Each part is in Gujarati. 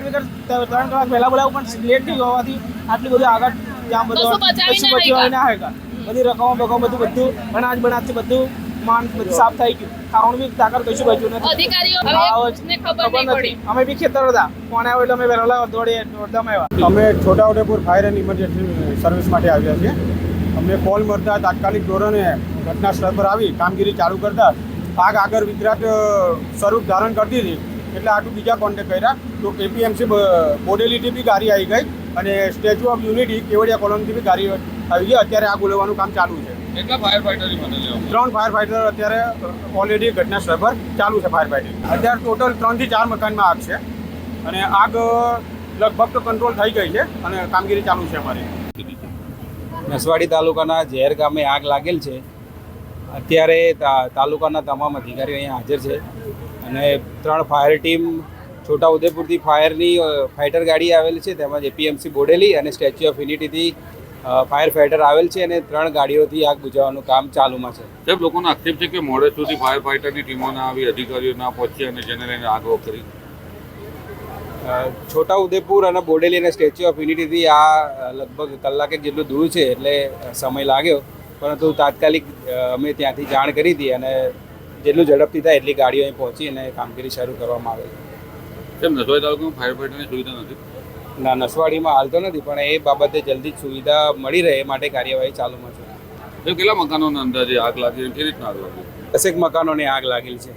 ફાયર વગર ત્રણ કલાક પહેલા બોલાવું પણ લેટ થઈ હોવાથી આટલી બધી આગળ જામ બધું કશું બચાવી ના હોય બધી રકમો બકમ બધું બધું અનાજ બનાજથી બધું માન બધું સાફ થઈ ગયું. ખાવાનું બી તાકર કશું બચ્યું નથી. અધિકારીઓ ખબર નથી. અમે બી ખેતર હતા. કોણ આવ્યો એટલે અમે વહેલા દોડીએ દોડધામ આવ્યા. અમે Chhota Udepur fire and emergency service માટે આવ્યા છીએ. અમને કોલ મળતા તાત્કાલિક ધોરણે ઘટના સ્થળ પર આવી કામગીરી ચાલુ કરતા આગ આગળ વિકરાટ સ્વરૂપ ધારણ કરતી હતી. એટલે આટલું બીજા કોન્ટેક્ટ કર્યા. તો એપીએમસી બોડેલીથી બી ગાડી આવી ગઈ અને સ્ટેચ્યુ ઓફ યુનિટી કેવડિયા કોલોનીથી બી ગાડી આવી ગઈ. અત્યારે આગ ઉલવવાનું કામ ચાલુ છે. કેટલા ફાયર ફાઈટરની ત્રણ ફાયર ફાઈટર અત્યારે ઓલરેડી ઘટના સ્થળ પર ચાલુ છે ફાયર ફાઈટિંગ અત્યારે ટોટલ ત્રણથી ચાર મકાનમાં આગ છે. અને આગ લગભગ તો કંટ્રોલ થઈ ગઈ છે અને કામગીરી ચાલુ છે અમારી. નસવાડી તાલુકાના ઝેર ગામે આગ લાગેલ છે. અત્યારે તાલુકાના તમામ અધિકારીઓ અહીંયા હાજર છે અને ત્રણ ફાયર ટીમ છોટાઉદેપુરથી ફાયરની ફાઇટર ગાડી આવેલી છે તેમજ એપીએમસી બોડેલી અને સ્ટેચ્યુ ઓફ યુનિટીથી ફાયર ફાઇટર આવેલ છે અને ત્રણ ગાડીઓથી આગ બુઝાવવાનું કામ ચાલુમાં છે. સાહેબ લોકોનો આક્ષેપ છે કે મોડે સુધી ફાયર ફાઈટરની ટીમોના આવી અધિકારીઓ ના પહોંચી અને જેને લઈને આગો કરી. છોટા છોટાઉદેપુર અને બોડેલી અને સ્ટેચ્યુ ઓફ યુનિટીથી આ લગભગ કલાક જેટલું દૂર છે એટલે સમય લાગ્યો. પરંતુ તાત્કાલિક અમે ત્યાંથી જાણ કરી હતી અને જેટલું ઝડપથી થાય એટલી ગાડીઓ અહીં પહોંચી અને કામગીરી શરૂ કરવામાં આવે. સાહેબ નસવાઈ તાલુકામાં ફાયર ફાઈટરની સુવિધા નથી? ના નસવાડીમાં હાલ તો નથી પણ એ બાબતે જલ્દી સુવિધા મળી રહે એ માટે કાર્યવાહી ચાલુમાં છે. કેટલા મકાનોના અંદાજે આગ લાગી અને કેવી રીતના આગ લાગી? દસેક મકાનોને આગ લાગેલી છે.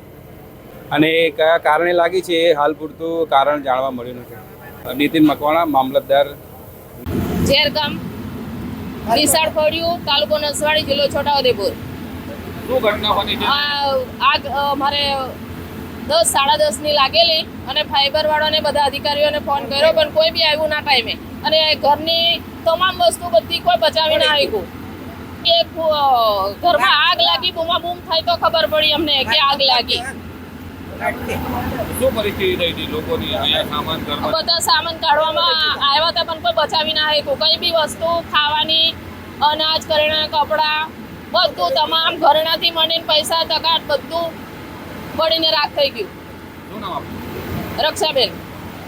અને એ કયા કારણે લાગી છે એ હાલ પૂરતું કારણ જાણવા મળ્યું નથી. નીતિન મકવાણા મામલતદાર. ઝેરગામ વિશાળ ફળિયું તાલુકો નસવાડી જિલ્લો છોટાઉદેપુર. શું ઘટના બની છે? આગ મારે દસ સાડા દસની લાગેલી અને ફાઈબર વાળાને બધા અધિકારીઓને ફોન કર્યો પણ કોઈ બી આવ્યું ના ટાઈમે. અને ઘરની તમામ વસ્તુ બધી કોઈ બચાવી ના આવ્યું કે ઘરમાં આગ લાગી બૂમા બૂમ થાય તો ખબર પડી અમને કે આગ લાગી. શું પરિસ્થિતિ થઈ હતી? લોકોની અહીંયા સામાન બધા સામાન કાઢવામાં કોઈ બચાવી ના આવ્યું કંઈ બી વસ્તુ ખાવાની અનાજ કરિયાણા કપડાં બધું તમામ ઘરેણાથી મળીને પૈસા ટકા બધું મળીને રાખ થઈ ગયું. રક્ષાબેન.